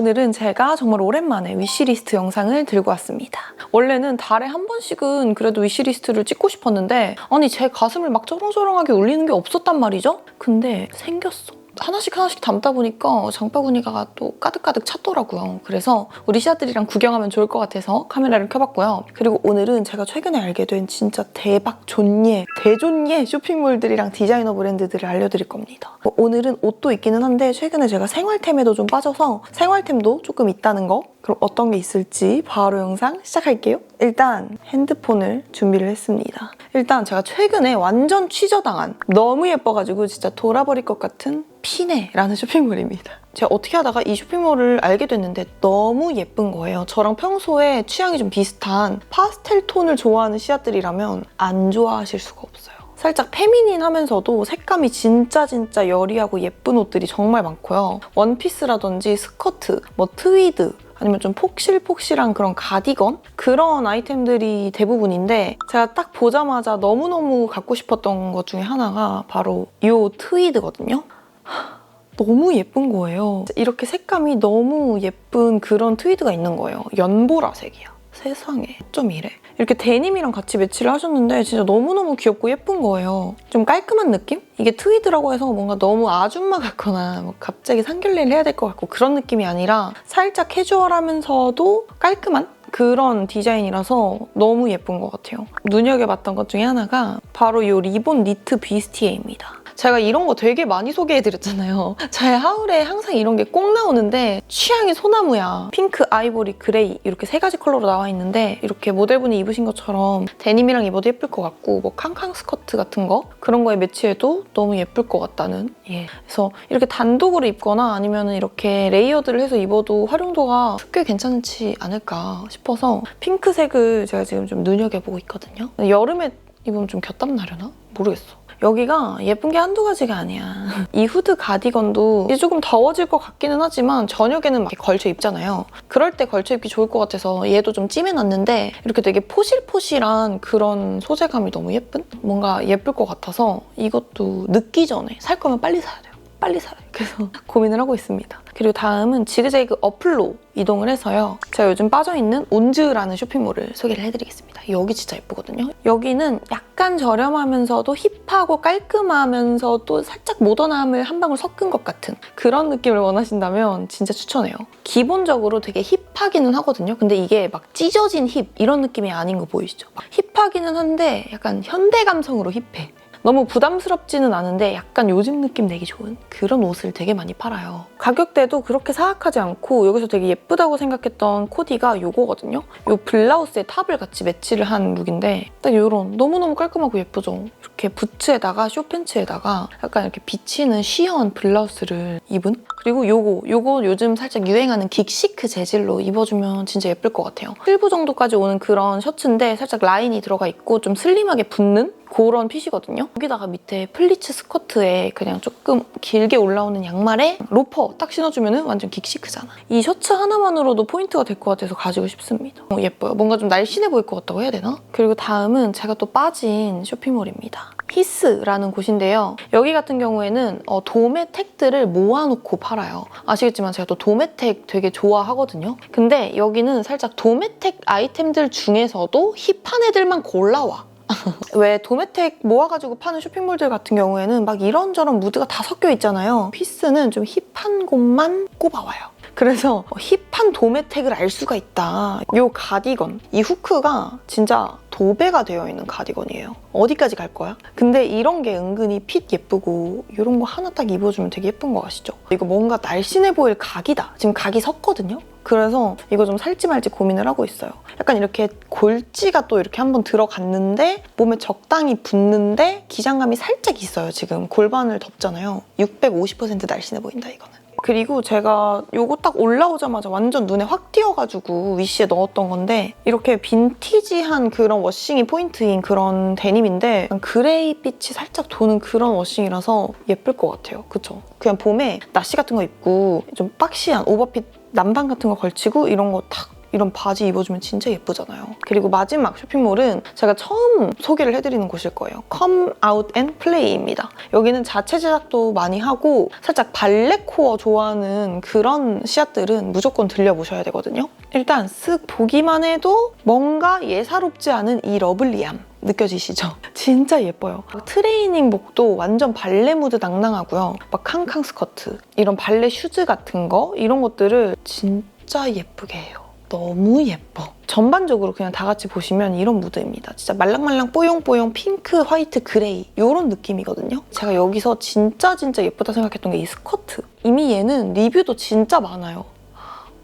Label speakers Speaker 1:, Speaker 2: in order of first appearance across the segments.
Speaker 1: 오늘은 제가 정말 오랜만에 위시리스트 영상을 들고 왔습니다. 원래는 달에 한 번씩은 그래도 위시리스트를 찍고 싶었는데 아니 제 가슴을 막 쩌렁쩌렁하게 울리는 게 없었단 말이죠? 근데 생겼어. 하나씩 하나씩 담다 보니까 장바구니가 또 가득가득 찼더라고요. 그래서 우리 시아들이랑 구경하면 좋을 것 같아서 카메라를 켜봤고요. 그리고 오늘은 제가 최근에 알게 된 진짜 대박 존예, 대존예 쇼핑몰들이랑 디자이너 브랜드들을 알려드릴 겁니다. 뭐 오늘은 옷도 있기는 한데 최근에 제가 생활템에도 좀 빠져서 생활템도 조금 있다는 거 그럼 어떤 게 있을지 바로 영상 시작할게요. 일단 핸드폰을 준비를 했습니다. 일단 제가 최근에 완전 취저당한 너무 예뻐가지고 진짜 돌아버릴 것 같은 피네라는 쇼핑몰입니다. 제가 어떻게 하다가 이 쇼핑몰을 알게 됐는데 너무 예쁜 거예요. 저랑 평소에 취향이 좀 비슷한 파스텔 톤을 좋아하는 씨앗들이라면 안 좋아하실 수가 없어요. 살짝 페미닌 하면서도 색감이 진짜 진짜 여리하고 예쁜 옷들이 정말 많고요. 원피스라든지 스커트, 뭐 트위드, 아니면 좀 폭실폭실한 그런 가디건? 그런 아이템들이 대부분인데 제가 딱 보자마자 너무너무 갖고 싶었던 것 중에 하나가 바로 이 트위드거든요. 하, 너무 예쁜 거예요. 이렇게 색감이 너무 예쁜 그런 트위드가 있는 거예요. 연보라색이야. 세상에. 좀 이래. 이렇게 데님이랑 같이 매치를 하셨는데 진짜 너무너무 귀엽고 예쁜 거예요. 좀 깔끔한 느낌? 이게 트위드라고 해서 뭔가 너무 아줌마 같거나 뭐 갑자기 상견례를 해야 될 것 같고 그런 느낌이 아니라 살짝 캐주얼하면서도 깔끔한 그런 디자인이라서 너무 예쁜 것 같아요. 눈여겨봤던 것 중에 하나가 바로 이 리본 니트 비스티에입니다. 제가 이런 거 되게 많이 소개해드렸잖아요. 저의 하울에 항상 이런 게 꼭 나오는데 취향이 소나무야. 핑크, 아이보리, 그레이 이렇게 세 가지 컬러로 나와 있는데 이렇게 모델분이 입으신 것처럼 데님이랑 입어도 예쁠 것 같고 뭐 캉캉 스커트 같은 거 그런 거에 매치해도 너무 예쁠 것 같다는 예. 그래서 이렇게 단독으로 입거나 아니면 이렇게 레이어드를 해서 입어도 활용도가 꽤 괜찮지 않을까 싶어 서 핑크색을 제가 지금 좀 눈여겨보고 있거든요. 여름에 입으면 좀 곁땀 나려나? 모르겠어. 여기가 예쁜 게 한두 가지가 아니야. 이 후드 가디건도 이제 조금 더워질 것 같기는 하지만 저녁에는 막 걸쳐 입잖아요. 그럴 때 걸쳐 입기 좋을 것 같아서 얘도 좀 찜해놨는데 이렇게 되게 포실포실한 그런 소재감이 너무 예쁜? 뭔가 예쁠 것 같아서 이것도 늦기 전에 살 거면 빨리 사야 돼요. 빨리 사요. 그래서 고민을 하고 있습니다. 그리고 다음은 지그재그 어플로 이동을 해서요. 제가 요즘 빠져있는 온즈라는 쇼핑몰을 소개를 해드리겠습니다. 여기 진짜 예쁘거든요. 여기는 약간 저렴하면서도 힙하고 깔끔하면서도 살짝 모던함을 한 방울 섞은 것 같은 그런 느낌을 원하신다면 진짜 추천해요. 기본적으로 되게 힙하기는 하거든요. 근데 이게 막 찢어진 힙 이런 느낌이 아닌 거 보이시죠? 막 힙하기는 한데 약간 현대 감성으로 힙해. 너무 부담스럽지는 않은데 약간 요즘 느낌 내기 좋은 그런 옷을 되게 많이 팔아요. 가격대도 그렇게 사악하지 않고 여기서 되게 예쁘다고 생각했던 코디가 요거거든요. 요 블라우스에 탑을 같이 매치를 한 룩인데 딱 요런 너무너무 깔끔하고 예쁘죠. 이렇게 부츠에다가 쇼팬츠에다가 약간 이렇게 비치는 시원 블라우스를 입은 그리고 요거 요거 요즘 살짝 유행하는 긱시크 재질로 입어주면 진짜 예쁠 것 같아요. 실부 정도까지 오는 그런 셔츠인데 살짝 라인이 들어가 있고 좀 슬림하게 붙는 그런 핏이거든요. 여기다가 밑에 플리츠 스커트에 그냥 조금 길게 올라오는 양말에 로퍼 딱 신어주면 완전 긱시크잖아. 이 셔츠 하나만으로도 포인트가 될 것 같아서 가지고 싶습니다. 어, 예뻐요. 뭔가 좀 날씬해 보일 것 같다고 해야 되나? 그리고 다음은 제가 또 빠진 쇼핑몰입니다. 히스라는 곳인데요. 여기 같은 경우에는 어, 도매택들을 모아놓고 팔아요. 아시겠지만 제가 또 도매택 되게 좋아하거든요. 근데 여기는 살짝 도매택 아이템들 중에서도 힙한 애들만 골라와. 왜 도매텍 모아가지고 파는 쇼핑몰들 같은 경우에는 막 이런저런 무드가 다 섞여 있잖아요. 피스는 좀 힙한 곳만 꼽아와요. 그래서 힙한 도매텍을 알 수가 있다. 이 가디건, 이 후크가 진짜 도배가 되어 있는 가디건이에요. 어디까지 갈 거야? 근데 이런 게 은근히 핏 예쁘고 이런 거 하나 딱 입어주면 되게 예쁜 거 아시죠? 이거 뭔가 날씬해 보일 각이다. 지금 각이 섰거든요? 그래서 이거 좀 살지 말지 고민을 하고 있어요. 약간 이렇게 골지가 또 이렇게 한번 들어갔는데 몸에 적당히 붙는데 기장감이 살짝 있어요. 지금 골반을 덮잖아요. 650% 날씬해 보인다 이거는. 그리고 제가 요거 딱 올라오자마자 완전 눈에 확 띄어가지고 위시에 넣었던 건데 이렇게 빈티지한 그런 워싱이 포인트인 그런 데님인데 그레이 빛이 살짝 도는 그런 워싱이라서 예쁠 것 같아요. 그쵸? 그냥 봄에 나시 같은 거 입고 좀 박시한 오버핏 남방 같은 거 걸치고 이런 거 탁 이런 바지 입어주면 진짜 예쁘잖아요. 그리고 마지막 쇼핑몰은 제가 처음 소개를 해드리는 곳일 거예요. Come Out and Play입니다. 여기는 자체 제작도 많이 하고 살짝 발레 코어 좋아하는 그런 씨앗들은 무조건 들려보셔야 되거든요. 일단 쓱 보기만 해도 뭔가 예사롭지 않은 이 러블리함 느껴지시죠? 진짜 예뻐요. 트레이닝복도 완전 발레 무드 낭낭하고요. 막 캉캉 스커트, 이런 발레 슈즈 같은 거 이런 것들을 진짜 예쁘게 해요. 너무 예뻐. 전반적으로 그냥 다 같이 보시면 이런 무드입니다. 진짜 말랑말랑 뽀용뽀용 핑크, 화이트, 그레이 이런 느낌이거든요. 제가 여기서 진짜 진짜 예쁘다 생각했던 게 이 스커트. 이미 얘는 리뷰도 진짜 많아요.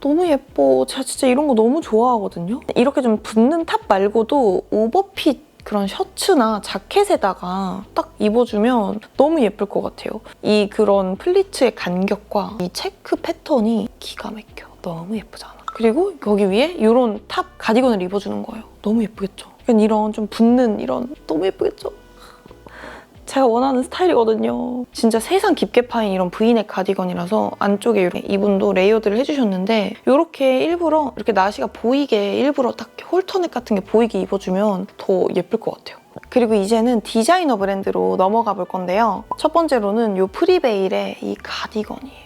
Speaker 1: 너무 예뻐. 제가 진짜 이런 거 너무 좋아하거든요. 이렇게 좀 붙는 탑 말고도 오버핏 그런 셔츠나 자켓에다가 딱 입어주면 너무 예쁠 것 같아요. 이 그런 플리츠의 간격과 이 체크 패턴이 기가 막혀. 너무 예쁘잖아. 그리고 여기 위에 이런 탑 가디건을 입어주는 거예요. 너무 예쁘겠죠? 약간 이런 좀 붙는 이런 너무 예쁘겠죠? 제가 원하는 스타일이거든요. 진짜 세상 깊게 파인 이런 브이넥 가디건이라서 안쪽에 이렇게 이분도 레이어드를 해주셨는데 이렇게 일부러 이렇게 나시가 보이게 일부러 딱 홀터넥 같은 게 보이게 입어주면 더 예쁠 것 같아요. 그리고 이제는 디자이너 브랜드로 넘어가 볼 건데요. 첫 번째로는 이 프리베일의 이 가디건이에요.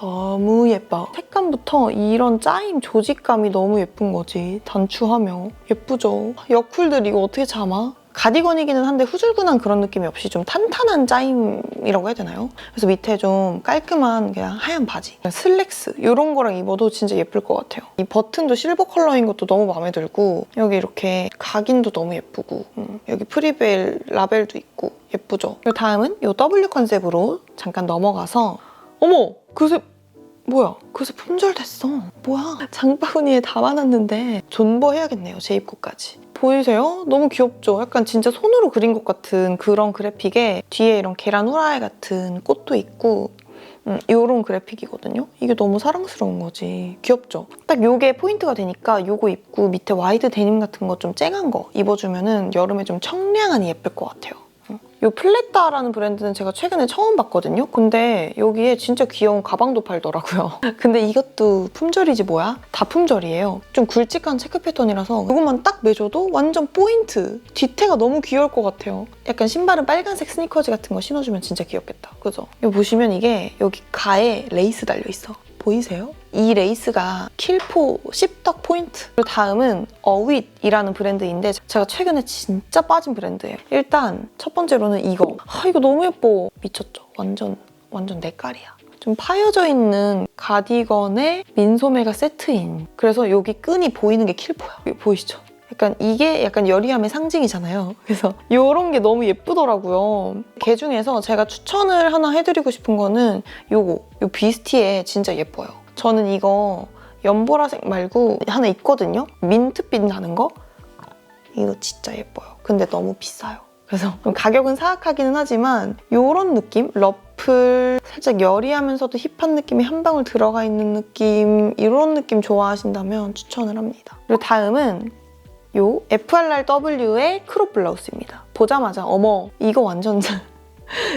Speaker 1: 너무 예뻐. 색감부터 이런 짜임 조직감이 너무 예쁜 거지. 단추하며. 예쁘죠? 여쿨들 이거 어떻게 참아? 가디건이기는 한데 후줄근한 그런 느낌이 없이 좀 탄탄한 짜임이라고 해야 되나요? 그래서 밑에 좀 깔끔한 그냥 하얀 바지, 슬랙스 이런 거랑 입어도 진짜 예쁠 것 같아요. 이 버튼도 실버 컬러인 것도 너무 마음에 들고 여기 이렇게 각인도 너무 예쁘고 음, 여기 프리벨 라벨도 있고 예쁘죠? 그리고 다음은 이 W 컨셉으로 잠깐 넘어가서 어머! 그새 뭐야? 그새 품절됐어. 뭐야? 장바구니에 담아놨는데 존버해야겠네요. 제 입고까지. 보이세요? 너무 귀엽죠? 약간 진짜 손으로 그린 것 같은 그런 그래픽에 뒤에 이런 계란 후라이 같은 꽃도 있고 음, 이런 그래픽이거든요. 이게 너무 사랑스러운 거지. 귀엽죠? 딱 요게 포인트가 되니까 요거 입고 밑에 와이드 데님 같은 거 좀 쨍한 거 입어주면 은 여름에 좀 청량하니 예쁠 것 같아요. 이 플레타라는 브랜드는 제가 최근에 처음 봤거든요. 근데 여기에 진짜 귀여운 가방도 팔더라고요. 근데 이것도 품절이지 뭐야? 다 품절이에요. 좀 굵직한 체크 패턴이라서 이것만 딱 매줘도 완전 포인트. 뒤태가 너무 귀여울 것 같아요. 약간 신발은 빨간색 스니커즈 같은 거 신어주면 진짜 귀엽겠다. 그죠? 여기 보시면 이게 여기 가에 레이스 달려있어. 보이세요? 이 레이스가 킬포 씹덕 포인트. 그리고 다음은 어윗이라는 브랜드인데 제가 최근에 진짜 빠진 브랜드예요. 일단 첫 번째로는 이거. 아 이거 너무 예뻐. 미쳤죠? 완전 완전 내 깔이야. 좀 파여져 있는 가디건에 민소매가 세트인. 그래서 여기 끈이 보이는 게 킬포야. 보이시죠? 약간 이게 약간 여리함의 상징이잖아요. 그래서 이런 게 너무 예쁘더라고요. 개 중에서 제가 추천을 하나 해드리고 싶은 거는 요거, 요 비스티에 진짜 예뻐요. 저는 이거 연보라색 말고 하나 있거든요. 민트빛 나는 거. 이거 진짜 예뻐요. 근데 너무 비싸요. 그래서 좀 가격은 사악하기는 하지만 이런 느낌? 러플 살짝 여리하면서도 힙한 느낌이 한 방울 들어가 있는 느낌 이런 느낌 좋아하신다면 추천을 합니다. 그리고 다음은 요 FRRW의 크롭 블라우스입니다. 보자마자 어머 이거 완전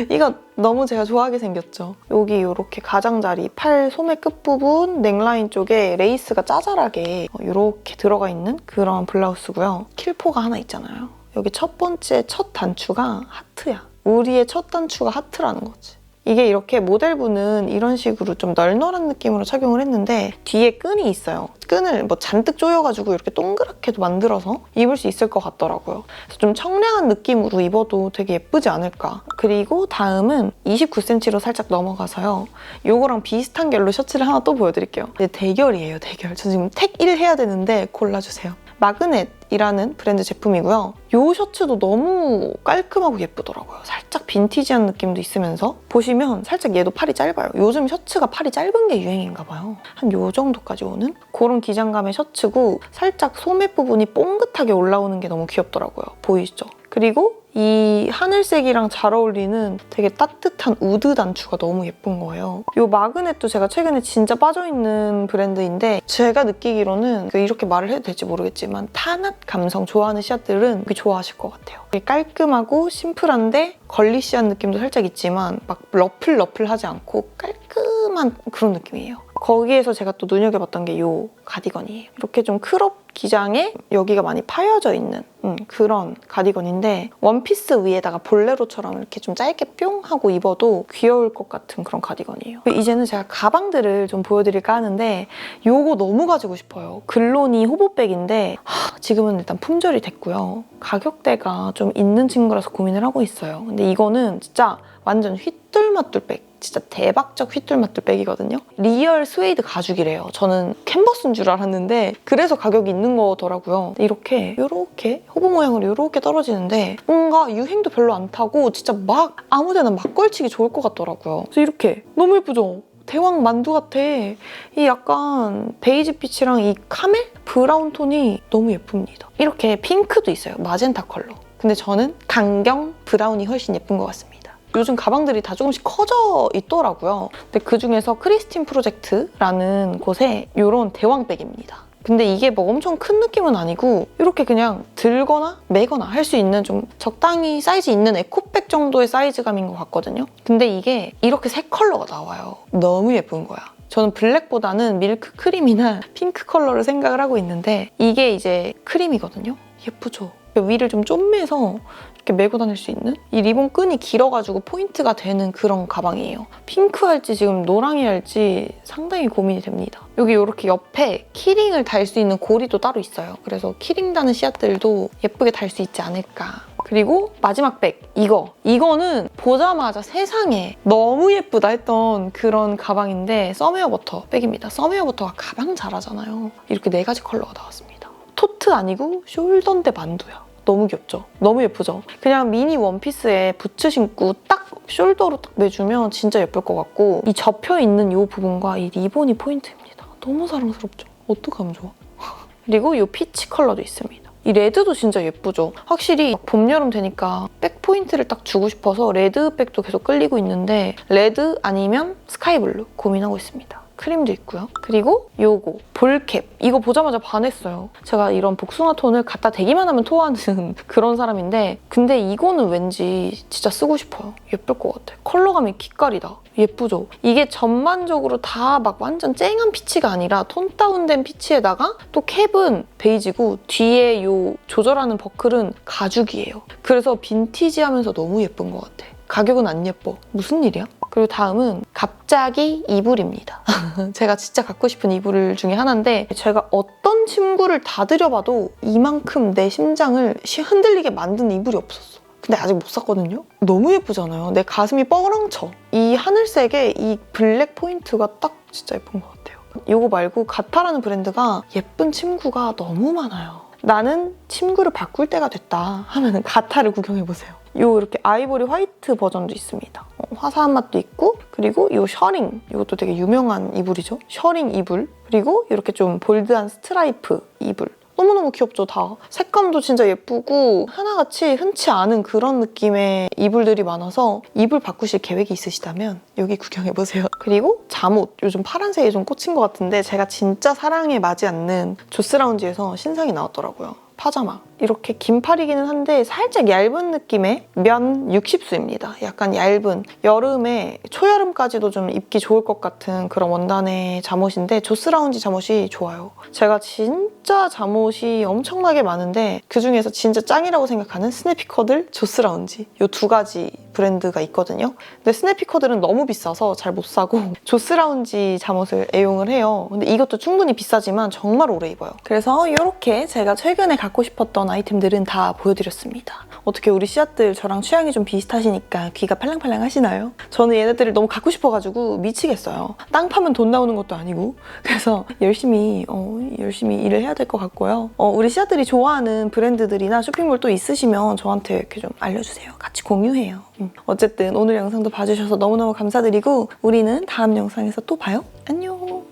Speaker 1: 이거 너무 제가 좋아하게 생겼죠. 여기 이렇게 가장자리 팔 소매 끝부분 넥라인 쪽에 레이스가 짜잘하게 이렇게 들어가 있는 그런 블라우스고요. 킬포가 하나 있잖아요. 여기 첫 번째 첫 단추가 하트야. 우리의 첫 단추가 하트라는 거지. 이게 이렇게 모델분은 이런 식으로 좀 널널한 느낌으로 착용을 했는데 뒤에 끈이 있어요. 끈을 뭐 잔뜩 조여가지고 이렇게 동그랗게도 만들어서 입을 수 있을 것 같더라고요. 그래서 좀 청량한 느낌으로 입어도 되게 예쁘지 않을까. 그리고 다음은 29cm로 살짝 넘어가서요. 이거랑 비슷한 결로 셔츠를 하나 또 보여드릴게요. 대결이에요, 대결. 저 지금 택 1 해야 되는데 골라주세요. 마그넷이라는 브랜드 제품이고요. 이 셔츠도 너무 깔끔하고 예쁘더라고요. 살짝 빈티지한 느낌도 있으면서 보시면 살짝 얘도 팔이 짧아요. 요즘 셔츠가 팔이 짧은 게 유행인가 봐요. 한 요 정도까지 오는 그런 기장감의 셔츠고 살짝 소매 부분이 뽕긋하게 올라오는 게 너무 귀엽더라고요. 보이시죠? 그리고 이 하늘색이랑 잘 어울리는 되게 따뜻한 우드 단추가 너무 예쁜 거예요. 이 마그넷도 제가 최근에 진짜 빠져있는 브랜드인데 제가 느끼기로는 그 이렇게 말을 해도 될지 모르겠지만 타낫 감성 좋아하는 되게 좋아하실 것 같아요. 깔끔하고 심플한데 걸리시한 느낌도 살짝 있지만 막 러플러플하지 않고 깔끔한 그런 느낌이에요. 거기에서 제가 또 눈여겨봤던 게 이 가디건이에요. 이렇게 좀 크롭 기장에 여기가 많이 파여져 있는 음, 그런 가디건인데 원피스 위에다가 볼레로처럼 이렇게 좀 짧게 뿅 하고 입어도 귀여울 것 같은 그런 가디건이에요. 이제는 제가 가방들을 좀 보여드릴까 하는데 요거 너무 가지고 싶어요. 글로니 호보백인데 하, 지금은 일단 품절이 됐고요. 가격대가 좀 있는 친구라서 고민을 하고 있어요. 근데 이거는 진짜 완전 휘뚤마뚤 백. 진짜 대박적 휘뚤마뚤 백이거든요. 리얼 스웨이드 가죽이래요. 저는 캔버스인 줄 알았는데 그래서 가격이 있는 거더라고요. 이렇게 이렇게 호보 모양으로 이렇게 떨어지는데 뭔가 유행도 별로 안 타고 진짜 막 아무데나 막 걸치기 좋을 것 같더라고요. 그래서 이렇게 너무 예쁘죠? 대왕 만두 같아. 이 약간 베이지 빛이랑 이 카멜 브라운 톤이 너무 예쁩니다. 이렇게 핑크도 있어요. 마젠타 컬러. 근데 저는 강경 브라운이 훨씬 예쁜 것 같습니다. 요즘 가방들이 다 조금씩 커져 있더라고요. 근데 그 중에서 크리스틴 프로젝트라는 곳에 이런 대왕백입니다. 근데 이게 뭐 엄청 큰 느낌은 아니고 이렇게 그냥 들거나 매거나 할 수 있는 좀 적당히 사이즈 있는 에코백 정도의 사이즈감인 것 같거든요. 근데 이게 이렇게 세 컬러가 나와요. 너무 예쁜 거야. 저는 블랙보다는 밀크 크림이나 핑크 컬러를 생각을 하고 있는데 이게 이제 크림이거든요. 예쁘죠? 위를 좀 좀매서 이렇게 메고 다닐 수 있는 이 리본 끈이 길어가지고 포인트가 되는 그런 가방이에요. 핑크 할지 지금 노랑이 할지 상당히 고민이 됩니다. 여기 이렇게 옆에 키링을 달 수 있는 고리도 따로 있어요. 그래서 키링 다는 씨앗들도 예쁘게 달 수 있지 않을까. 그리고 마지막 백 이거 이거는 보자마자 세상에 너무 예쁘다 했던 그런 가방인데 썸웨어 버터 백입니다. 썸웨어 버터가 가방 잘하잖아요. 이렇게 네 가지 컬러가 나왔습니다. 토트 아니고 숄더인데 만두야. 너무 귀엽죠? 너무 예쁘죠? 그냥 미니 원피스에 부츠 신고 딱 숄더로 딱 매주면 진짜 예쁠 것 같고 이 접혀 있는 이 부분과 이 리본이 포인트입니다. 너무 사랑스럽죠? 어떡하면 좋아? 그리고 이 피치 컬러도 있습니다. 이 레드도 진짜 예쁘죠? 확실히 봄, 여름 되니까 백 포인트를 딱 주고 싶어서 레드 백도 계속 끌리고 있는데 레드 아니면 스카이 블루 고민하고 있습니다. 크림도 있고요. 그리고 요거 볼캡 이거 보자마자 반했어요. 제가 이런 복숭아 톤을 갖다 대기만 하면 토하는 그런 사람인데 근데 이거는 왠지 진짜 쓰고 싶어요. 예쁠 것 같아. 컬러감이 기깔이다. 예쁘죠? 이게 전반적으로 다 막 완전 쨍한 피치가 아니라 톤 다운된 피치에다가 또 캡은 베이지고 뒤에 요 조절하는 버클은 가죽이에요. 그래서 빈티지하면서 너무 예쁜 것 같아. 가격은 안 예뻐. 무슨 일이야? 그리고 다음은 갑자기 이불입니다. 제가 진짜 갖고 싶은 이불 중에 하나인데 제가 어떤 침구를 다 들여봐도 이만큼 내 심장을 시- 흔들리게 만든 이불이 없었어. 근데 아직 못 샀거든요? 너무 예쁘잖아요. 내 가슴이 뻐렁쳐. 이 하늘색에 이 블랙 포인트가 딱 진짜 예쁜 것 같아요. 이거 말고 가타라는 브랜드가 예쁜 침구가 너무 많아요. 나는 침구를 바꿀 때가 됐다 하면 가타를 구경해보세요. 요 이렇게 아이보리 화이트 버전도 있습니다. 어, 화사한 맛도 있고 그리고 요 셔링 이것도 되게 유명한 이불이죠. 셔링 이불 그리고 이렇게 좀 볼드한 스트라이프 이불 너무너무 귀엽죠, 다. 색감도 진짜 예쁘고 하나같이 흔치 않은 그런 느낌의 이불들이 많아서 이불 바꾸실 계획이 있으시다면 여기 구경해보세요. 그리고 잠옷. 요즘 파란색에 좀 꽂힌 것 같은데 제가 진짜 사랑에 맞지 않는 조스 라운지에서 신상이 나왔더라고요. 파자마. 이렇게 긴 팔이기는 한데 살짝 얇은 느낌의 면 60수입니다. 약간 얇은 여름에 초여름까지도 좀 입기 좋을 것 같은 그런 원단의 잠옷인데 조스라운지 잠옷이 좋아요. 제가 진짜 잠옷이 엄청나게 많은데 그중에서 진짜 짱이라고 생각하는 스네피커들, 조스라운지 이 두 가지 브랜드가 있거든요. 근데 스네피커들은 너무 비싸서 잘 못 사고 조스라운지 잠옷을 애용을 해요. 근데 이것도 충분히 비싸지만 정말 오래 입어요. 그래서 이렇게 제가 최근에 갖고 싶었던 아이템들은 다 보여드렸습니다. 어떻게 우리 씨앗들 저랑 취향이 좀 비슷하시니까 귀가 팔랑팔랑 하시나요? 저는 얘네들을 너무 갖고 싶어가지고 미치겠어요. 땅 파면 돈 나오는 것도 아니고 그래서 열심히 어, 열심히 일을 해야 될 것 같고요. 어, 우리 씨앗들이 좋아하는 브랜드들이나 쇼핑몰 또 있으시면 저한테 이렇게 좀 알려주세요. 같이 공유해요. 음. 어쨌든 오늘 영상도 봐주셔서 너무너무 감사드리고 우리는 다음 영상에서 또 봐요. 안녕.